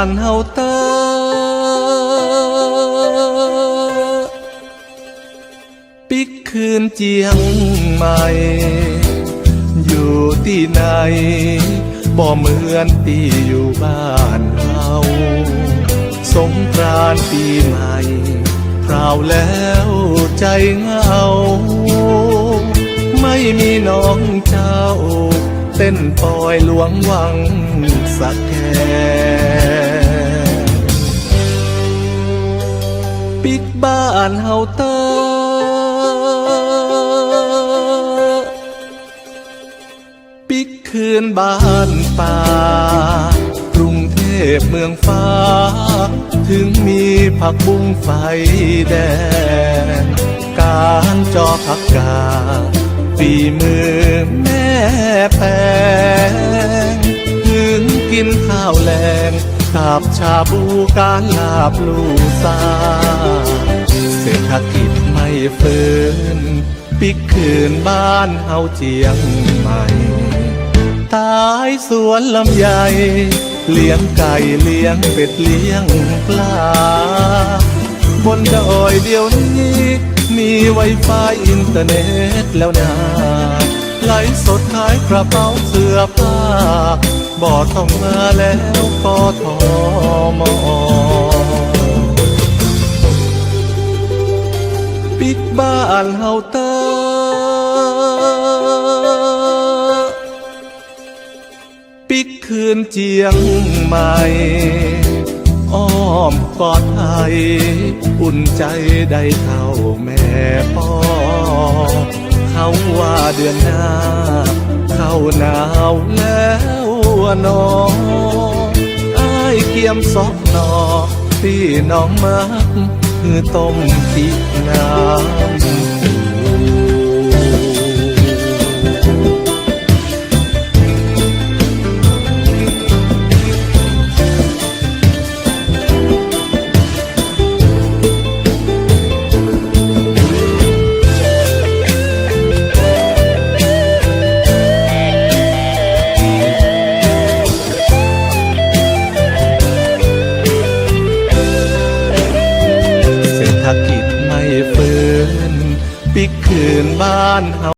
านเฮาเตอปิกคืนเจียงใหม่ อยู่ที่ไหน บ่เหมือนที่อยู่บ้านเฮาสงกรานต์ปีใหม่พราวแล้วใจเหงา ไม่มีน้องเจ้า เต้นปล่อยหลวงวังสักแค่านเฮาเตอปิกคืนบ้านป่ากรุงเทพเมืองฟ้า ถึงมีผักบุ้งไฟแดง การจอผักกาฝีมือแม่แปงถึงกินข้าวแรงกับชาบูการลาบลูซา ศรษฐกิจไม่ฟื้น ปิกคืนบ้านเฮาเจียงใหม่ ตายสวนลำไย เลี้ยงไก่เลี้ยงเป็ดเลี้ยงปลา บนดอยเดียวนี้ มีไวไฟอินเทอร์เน็ตแล้วนะไหลสดขายกระเป๋าเสื้อผ้าบอท่องมาแล้วก็ทมานเฮาเตอปิกคืนเจียงใหม่อ้อมกอดไทยอุ่นใจได้เท่าแม่ปอเขาว่าเดือนหน้า เข้าหนาวแล้วนออ้ายเกียมซอกนอที่น้องมักคือต้มพริกน้ำ บ้านเฮา